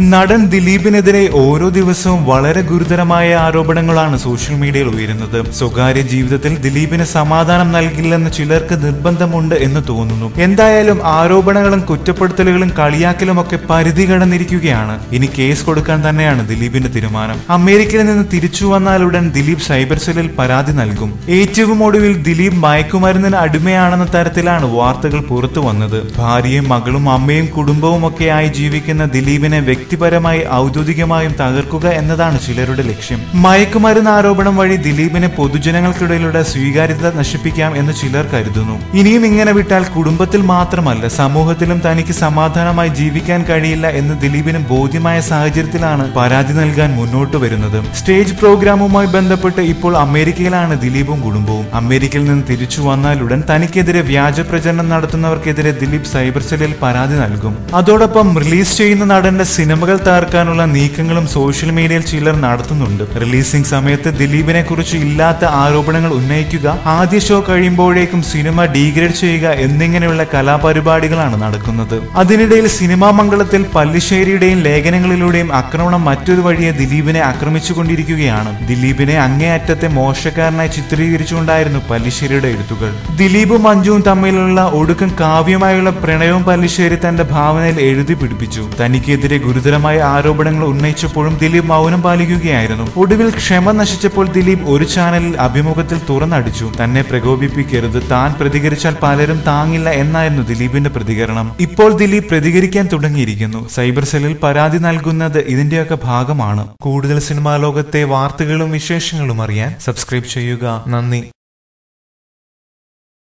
നടൻ ദിലീപിനെതിരെ ഓരോ ദിവസവും വളരെ ഗുരുതരമായ ആരോപണങ്ങളാണ് സോഷ്യൽ മീഡിയയിൽ ഉയരുന്നത്. സ്വകാര്യ ജീവിതത്തിൽ ദിലീപിന് സമാധാനം നൽകില്ലെന്ന് ചിലർക്ക് നിർബന്ധമുണ്ട് എന്ന് തോന്നുന്നു. എന്തായാലും ആരോപണങ്ങളും കുറ്റപ്പെടുത്തലുകളും കളിയാക്കലും ഒക്കെ പരിധി കടന്നിരിക്കുകയാണ്. ഇനി കേസ് കൊടുക്കാൻ തന്നെയാണ് ദിലീപിന്റെ തീരുമാനം. അമേരിക്കയിൽ നിന്ന് തിരിച്ചു വന്നാലുടൻ ദിലീപ് സൈബർ സെല്ലിൽ പരാതി നൽകും. ഏറ്റവും ഒടുവിൽ ദിലീപ് മയക്കുമരുന്നിന് അടിമയാണെന്ന തരത്തിലാണ് വാർത്തകൾ പുറത്തു വന്നത്. ഭാര്യയും മകളും അമ്മയും കുടുംബവും ഒക്കെയായി ജീവിക്കുന്ന ദിലീപിനെ വ്യക്തിപരമായി ഔദ്യോഗികമായും തകർക്കുക എന്നതാണ് ചിലരുടെ ലക്ഷ്യം. മയക്കുമരുന്ന് ആരോപണം വഴി ദിലീപിനെ പൊതുജനങ്ങൾക്കിടയിലൂടെ സ്വീകാര്യത നശിപ്പിക്കാം എന്ന് ചിലർ കരുതുന്നു. ഇനിയും ഇങ്ങനെ വിട്ടാൽ കുടുംബത്തിൽ മാത്രമല്ല സമൂഹത്തിലും തനിക്ക് സമാധാനമായി ജീവിക്കാൻ കഴിയില്ല എന്ന് ദിലീപിന് ബോധ്യമായ സാഹചര്യത്തിലാണ് പരാതി നൽകാൻ മുന്നോട്ട് വരുന്നത്. സ്റ്റേജ് പ്രോഗ്രാമുമായി ബന്ധപ്പെട്ട് ഇപ്പോൾ അമേരിക്കയിലാണ് ദിലീപും കുടുംബവും. അമേരിക്കയിൽ നിന്ന് തിരിച്ചു വന്നാലുടൻ തനിക്കെതിരെ വ്യാജ പ്രചരണം നടത്തുന്നവർക്കെതിരെ ദിലീപ് സൈബർ സെല്ലിൽ പരാതി നൽകും. അതോടൊപ്പം റിലീസ് ചെയ്യുന്ന നടന്റെ സിനിമകൾ തകർക്കാനുള്ള നീക്കങ്ങളും സോഷ്യൽ മീഡിയയിൽ ചിലർ നടത്തുന്നുണ്ട്. റിലീസിംഗ് സമയത്ത് ദിലീപിനെ കുറിച്ച് ഇല്ലാത്ത ആരോപണങ്ങൾ ഉന്നയിക്കുക ആദ്യ ഷോ കഴിയുമ്പോഴേക്കും സിനിമ ഡീഗ്രേഡ് ചെയ്യുക എന്നിങ്ങനെയുള്ള കലാപരിപാടികളാണ് നടക്കുന്നത്. അതിനിടയിൽ സിനിമാ മംഗളത്തിൽ പല്ലിശ്ശേരിയുടെയും ലേഖനങ്ങളിലൂടെയും ആക്രമണം മറ്റൊരു വഴിയെ ദിലീപിനെ ആക്രമിച്ചുകൊണ്ടിരിക്കുകയാണ്. ദിലീപിനെ അങ്ങേയറ്റത്തെ മോശക്കാരനായി ചിത്രീകരിച്ചുകൊണ്ടായിരുന്നു പല്ലിശ്ശേരിയുടെ എഴുത്തുകൾ. ദിലീപും മഞ്ജുവും തമ്മിലുള്ള ഒടുക്കം കാവ്യമായുള്ള പ്രണയവും പല്ലിശ്ശേരി തന്റെ ഭാവനയിൽ എഴുതി പിടിപ്പിച്ചു. തനിക്കെതിരെ ഗുരുതരമായ ആരോപണങ്ങൾ ഉന്നയിച്ചപ്പോഴും ദിലീപ് മൗനം പാലിക്കുകയായിരുന്നു. ഒടുവിൽ ക്ഷമ നശിച്ചപ്പോൾ ദിലീപ് ഒരു ചാനലിൽ അഭിമുഖത്തിൽ തുറന്നടിച്ചു. തന്നെ പ്രകോപിപ്പിക്കരുത്. താൻ പ്രതികരിച്ചാൽ പലരും താങ്ങില്ല എന്നായിരുന്നു ദിലീപിന്റെ പ്രതികരണം. ഇപ്പോൾ ദിലീപ് പ്രതികരിക്കാൻ തുടങ്ങിയിരിക്കുന്നു. സൈബർ സെല്ലിൽ പരാതി നൽകുന്നത് ഇതിന്റെയൊക്കെ ഭാഗമാണ്. കൂടുതൽ സിനിമാ ലോകത്തെ വാർത്തകളും വിശേഷങ്ങളും അറിയാൻ സബ്സ്ക്രൈബ് ചെയ്യുക. നന്ദി.